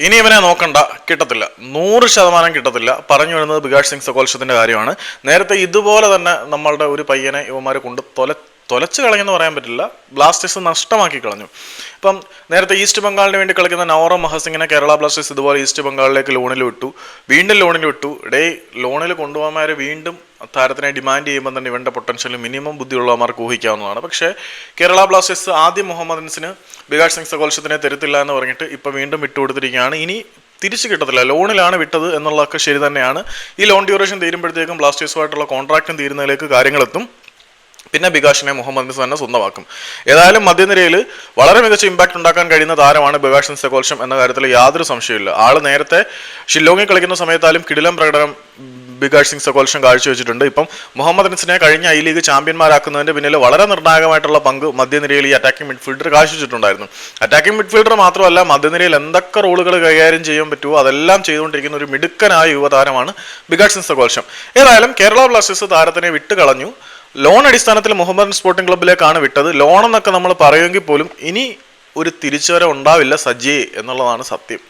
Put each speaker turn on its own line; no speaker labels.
ഇനി ഇവനെ നോക്കണ്ട കിട്ടത്തില്ല. നൂറ് ശതമാനം കിട്ടത്തില്ല. പറഞ്ഞു വരുന്നത് ബികാഷ് സിംഗ് സകോൽഷത്തിന്റെ കാര്യമാണ്. നേരത്തെ ഇതുപോലെ തന്നെ നമ്മളുടെ ഒരു പയ്യനെ ഇവന്മാർ കൊണ്ട് തൊല തൊലച്ച് കളഞ്ഞെന്ന് പറയാൻ പറ്റില്ല. ബ്ലാസ്റ്റേഴ്സ് നഷ്ടമാക്കി കളഞ്ഞു. ഇപ്പം നേരത്തെ ഈസ്റ്റ് ബംഗാളിന് വേണ്ടി കളിക്കുന്ന നവറ മഹസിങ്ങിനെ കേരള ബ്ലാസ്റ്റേഴ്സ് ഇതുപോലെ ഈസ്റ്റ് ബംഗാളിലേക്ക് ലോണിൽ വിട്ടു. വീണ്ടും ലോണിൽ വിട്ടു. ഡേ ലോണിൽ കൊണ്ടുപോകാൻ വീണ്ടും താരത്തിനെ ഡിമാൻഡ് ചെയ്യുമ്പോൾ തന്നെ ഇവന്റെ പൊട്ടൻഷ്യൽ മിനിമം ബുദ്ധിയുള്ളവന്മാർക്ക് ഊഹിക്കാവുന്നതാണ്. പക്ഷേ കേരള ബ്ലാസ്റ്റേഴ്സ് ആദ്യം മുഹമ്മദിൻസിന് ബികാഷ് സിംഗ് സകോൽഷത്തിനെ തരത്തില്ല എന്ന് പറഞ്ഞിട്ട് ഇപ്പം വീണ്ടും വിട്ടുകൊടുത്തിരിക്കുകയാണ്. ഇനി തിരിച്ചു കിട്ടത്തില്ല. ലോണിലാണ് വിട്ടത് എന്നുള്ളതൊക്കെ ശരി തന്നെയാണ്. ഈ ലോൺ ഡ്യൂറേഷൻ തീരുമ്പോഴത്തേക്കും ബ്ലാസ്റ്റേഴ്സുമായിട്ടുള്ള കോൺട്രാക്റ്റും തീരുന്നതിലേക്ക് കാര്യങ്ങളെത്തും. പിന്നെ ബികാഷിനെ മുഹമ്മദ് തന്നെ സ്വന്തമാക്കും. ഏതായാലും മധ്യനിരയിൽ വളരെ മികച്ച ഇമ്പാക്ട് ഉണ്ടാക്കാൻ കഴിയുന്ന താരമാണ് ബികാഷൻ സെക്കോൽഷം എന്ന കാര്യത്തിൽ യാതൊരു സംശയമില്ല ആൾ നേരത്തെ ഷില്ലോങ്ങിൽ കളിക്കുന്ന സമയത്താലും കിടിലം പ്രകടനം ബികാഷ് സിംഗ് സകോൽഷം കാഴ്ചവെച്ചിട്ടുണ്ട്. ഇപ്പം മുഹമ്മദ് അൻസിനെ കഴിഞ്ഞ ഐ ലീഗ് ചാമ്പ്യന്മാരാക്കുന്നതിന്റെ പിന്നിൽ വളരെ നിർണായകമായിട്ടുള്ള പങ്ക് മധ്യനിരയിൽ ഈ അറ്റാക്കിംഗ് മിഡ്ഫീൽഡർ കാഴ്ചവെച്ചിട്ടുണ്ടായിരുന്നു. അറ്റാക്കിംഗ് മിഡ്ഫീൽഡർ മാത്രമല്ല മധ്യനിരയിൽ എന്തൊക്കെ റോളുകൾ കൈകാര്യം ചെയ്യാൻ പറ്റുമോ അതെല്ലാം ചെയ്തുകൊണ്ടിരിക്കുന്ന ഒരു മിടുക്കനായ യുവതാരമാണ് ബികാഷ് സിംഗ് സകോൽഷം ഏതായാലും കേരള ബ്ലാസ്റ്റേഴ്സ് താരത്തിനെ വിട്ടുകളഞ്ഞു. ലോൺ അടിസ്ഥാനത്തിൽ മുഹമ്മദ് സ്പോർട്ടിംഗ് ക്ലബ്ബിലേക്കാണ് വിട്ടത്. ലോൺ എന്നൊക്കെ നമ്മൾ പറയുമെങ്കിൽ പോലും ഇനി ഒരു തിരിച്ചുവരവ് ഉണ്ടാവില്ല സജ്ജയെ എന്നുള്ളതാണ് സത്യം.